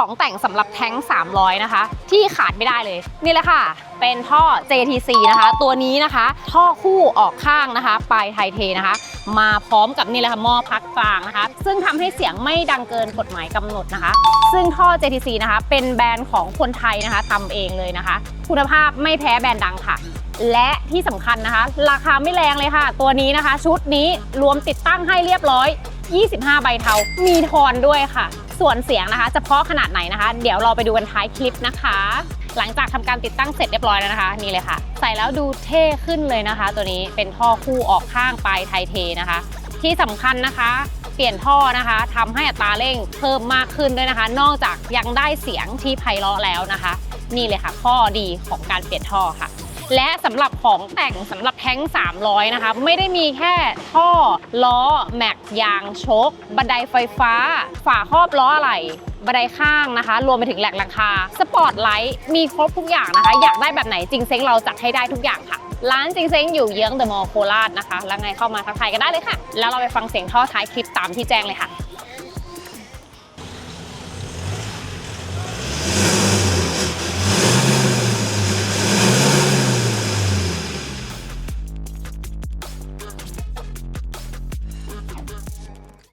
ของแต่งสำหรับแท้ง 300 นะคะ ที่ขาดไม่ได้เลย นี่แหละค่ะ เป็นท่อ JTC นะคะ ตัวนี้นะคะ ท่อคู่ออกข้างนะคะปลายไทเทนะคะ มาพร้อมกับนี่แหละค่ะหม้อพักกลางนะคะ ซึ่งทำให้เสียงไม่ดังเกินกฎหมายกำหนดนะคะ ซึ่งท่อ JTC นะคะ เป็นแบรนด์ของคนไทยนะคะทำเองเลยนะคะ คุณภาพไม่แพ้แบรนด์ดังค่ะและที่สำคัญนะคะ ราคาไม่แรงเลยค่ะ ตัวนี้นะคะ ชุดนี้รวมติดตั้งให้เรียบร้อย 25 ใบเทา มีทอนด้วยค่ะ ส่วนเสียงนะคะ จะเพาะขนาดไหนนะคะ เดี๋ยวเราไปดูกันท้ายคลิปนะคะ หลังจากทำการติดตั้งเสร็จเรียบร้อยแล้วนะคะ นี่เลยค่ะ ใส่แล้วดูเท่ขึ้นเลยนะคะ ตัวนี้เป็นท่อคู่ออกข้างปลายไทเทนะคะ ที่สำคัญนะคะเปลี่ยนท่อนะคะทำให้อัตราเร่งเพิ่มมากขึ้นด้วยนะคะ นอกจากยังได้เสียงที่ไพเราะแล้วนะคะ นี่เลยค่ะ ข้อดีของการเปลี่ยนท่อค่ะ และสำหรับของแต่งสำหรับแท้ง 300 นะคะ ไม่ได้มีแค่ท่อล้อ แม็กยางชคบันไดไฟฟ้า ฝาครอบล้ออะไหล่บันไดข้างนะคะ รวมไปถึงแหลกหลังคา สปอร์ตไลท์มีครบทุกอย่างนะคะ อยากได้แบบไหนจริงเซ้งเราจัดให้ได้ทุกอย่างค่ะ ร้านจริงเซ้งอยู่เยื้องเดอะมอลล์โคราชนะคะ แล้วไงเข้ามาทักทายกันได้เลยค่ะ แล้วเราไปฟังเสียงท่อท้ายคลิปตามที่แจ้งเลยค่ะ